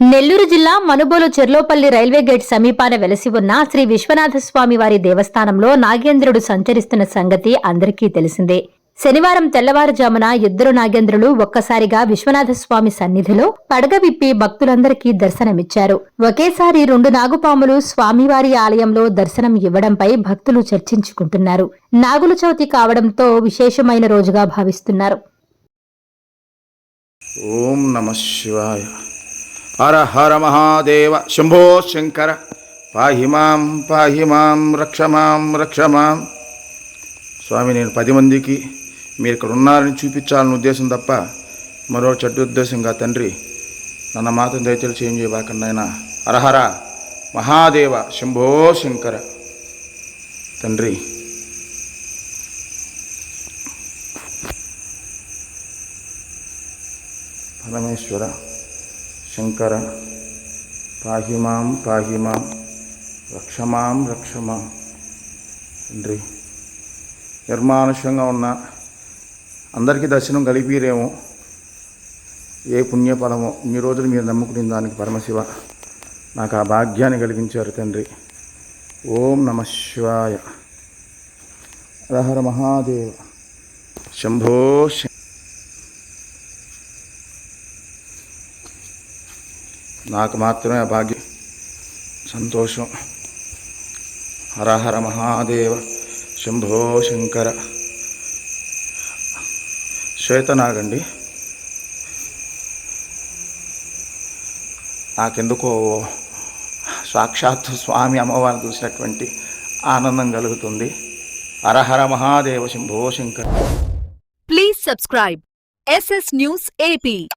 నెల్లూరు జిల్లా Manubolu Cherlopalli railway gate సమీపాన వెలసి ఉన్న శ్రీ విశ్వనాథ స్వామి వారి దేవస్థానంలో నాగేంద్రుడు సంచరిస్తున్న సంగతి అందరికీ తెలిసిందే. శనివారం తెల్లవారుజామున ఇద్దరు నాగేంద్రులు ఒక్కసారిగా విశ్వనాథస్వామి సన్నిధిలో పడగ విప్పి భక్తులందరికీ దర్శనమిచ్చారు. ఒకేసారి రెండు నాగుపాములు స్వామివారి ఆలయంలో దర్శనం ఇవ్వడంపై భక్తులు చర్చించుకుంటున్నారు. నాగుల చవితి కావడంతో విశేషమైన రోజుగా భావిస్తున్నారు. ఓం నమ శివాయ. హర హర మహాదేవ శంభో శంకర పాహి మాం పాహి మాం రక్ష మాం రక్ష మాం స్వామి నేను పది మందికి మీరు ఇక్కడ ఉన్నారని చూపించాలని ఉద్దేశం తప్ప మరో చెడ్డ ఉద్దేశంగా తండ్రి నన్ను మాత్రం దయచేసి చేంజ్ చేయబాకండి ఆయన హరహర మహాదేవ శంభో శంకర. తండ్రి. పరమేశ్వర. శంకర. పాహి మాం పాహి మాం రక్షమాం రక్షమాం తండ్రి నిర్మానుష్యంగా ఉన్న అందరికీ దర్శనం కలిపిరేమో ఏ పుణ్యఫలమో. ఇన్ని రోజులు మీరు నమ్ముకునే దానికి పరమశివ నాకు ఆ భాగ్యాన్ని కలిగించారు తండ్రి. ఓం నమ శివాయ. హర మహాదేవ. శంభో నాకు మాత్రమే భాగ్యం. సంతోషం. హరహర మహాదేవ శంభో శంకర. శ్వేతనాగండి. నాకెందుకో సాక్షాత్తు స్వామి అమ్మవారిని చూసినటువంటి ఆనందం కలుగుతుంది. Hara Hara Mahadeva Shambho Shankara. Please subscribe SS news AP